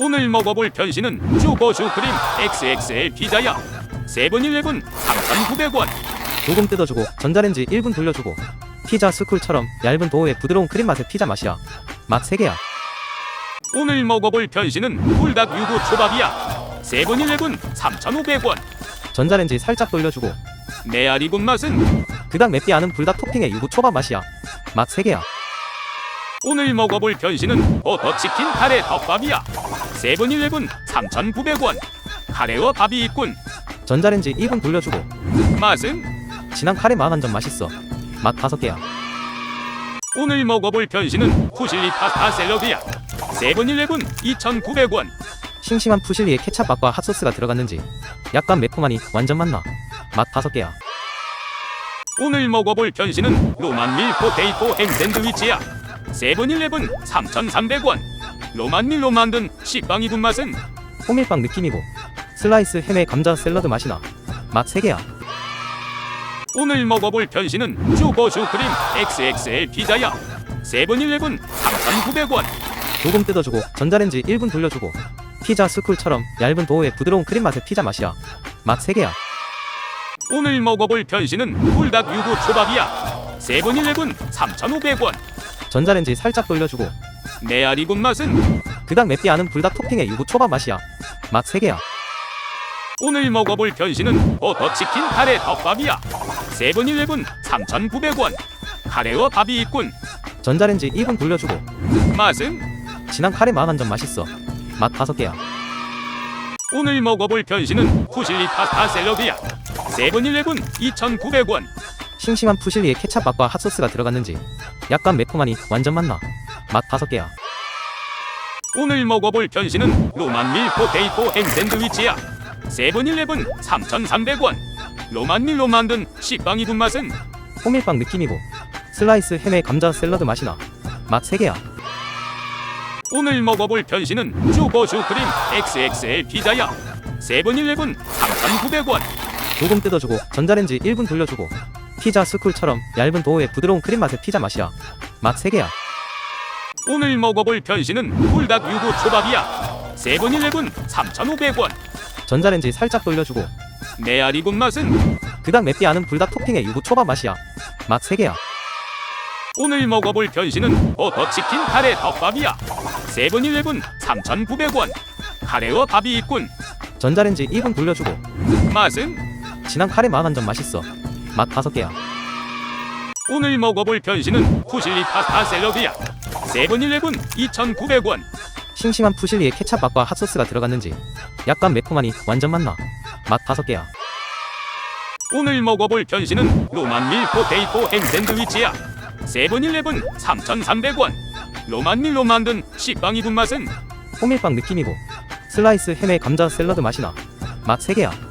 오늘 먹어볼 변신은 쭈버 슈크림 XXL 피자야. 세븐일레븐 3,900원. 조금 뜯어주고 전자레인지 1분 돌려주고 피자 스쿨처럼 얇은 도우의 부드러운 크림 맛의 피자 맛이야 맛 3개야 오늘 먹어볼 변신은 불닭 유부 초밥이야. 세븐일레븐 3,500원. 전자레인지 살짝 돌려주고 메아리 군 맛은 그닥 맵지 않은 불닭 토핑의 유부 초밥 맛이야 맛 3개야 오늘 먹어볼 변신은 버터치킨 카레 덮밥이야. 세븐일레븐 3,900원. 카레와 밥이 있군. 전자레인지 2분 돌려주고 맛은 진한 카레 맛 완전 맛있어 맛 5개야 오늘 먹어볼 변신은 푸실리 파스타 샐러드야. 세븐일레븐 2,900원. 싱싱한 푸실리에 케찹 맛과 핫소스가 들어갔는지 약간 매콤하니 완전 맛나 맛 5개야 오늘 먹어볼 변신은 로만 밀 포테이토 햄 샌드위치야. 세븐일레븐 3,300원. 로만밀로 만든 식빵이 군 맛은 호밀빵 느낌이고 슬라이스 햄에 감자 샐러드 맛이 나 맛 3개야 오늘 먹어볼 변신은 쭈버 슈크림 XXL 피자야. 세븐일레븐 3,900원. 조금 뜯어주고 전자레인지 1분 돌려주고 피자 스쿨처럼 얇은 도우의 부드러운 크림 맛의 피자 맛이야 맛 3개야 오늘 먹어볼 변신은 불닭 유부 초밥이야. 세븐일레븐 3,500원. 전자레인지 살짝 돌려주고 메아리 군 맛은 그닥 맵지 않은 불닭 토핑의 유부 초밥 맛이야 맛 3개야 오늘 먹어볼 변신은 버터치킨 카레 덮밥이야. 세븐일레븐 3,900원. 카레와 밥이 있군. 전자레인지 2분 돌려주고 맛은 진한 카레 맛 완전 맛있어 맛 5개야 오늘 먹어볼 변신은 푸실리 파스타 샐러드야. 세븐일레븐 2,900원. 싱싱한 푸실리에 케찹 맛과 핫소스가 들어갔는지 약간 매콤하니 완전 맛나 맛 5개야 오늘 먹어볼 변신은 로만 밀 포테이토 햄 샌드위치야. 세븐일레븐 3,300원. 로만 밀로 만든 식빵이 군 맛은 호밀빵 느낌이고 슬라이스 햄에 감자 샐러드 맛이 나 맛 3개야 오늘 먹어볼 변신은 쭈버 슈크림 XXL 피자야. 세븐일레븐 3,900원. 조금 뜯어주고 전자레인지 1분 돌려주고 피자 스쿨처럼 얇은 도우의 부드러운 크림 맛의 피자 맛이야 맛 3개야 오늘 먹어볼 변신은 불닭 유부 초밥이야. 세븐일레븐 3,500원. 전자레인지 살짝 돌려주고 메아리 군 맛은 그닥 맵지 않은 불닭 토핑의 유부 초밥 맛이야 맛 3개야 오늘 먹어볼 변신은 버터치킨 카레 덮밥이야. 세븐일레븐 3,900원. 카레와 밥이 있군. 전자레인지 2분 돌려주고 맛은 진한 카레 맛 완전 맛있어 맛 5개야 오늘 먹어볼 변신은 푸실리 파스타 샐러드야. 세븐일레븐 2,900원. 싱싱한 푸실리에 케찹 맛과 핫소스가 들어갔는지. 약간 매콤하니 완전 맛나. 맛 5개야. 오늘 먹어볼 변신은 로만밀 포테이토 햄 샌드위치야. 세븐일레븐 3,300원. 로만밀로 만든 식빵이 군 맛은? 호밀빵 느낌이고. 슬라이스 햄에 감자 샐러드 맛이 나맛 3개야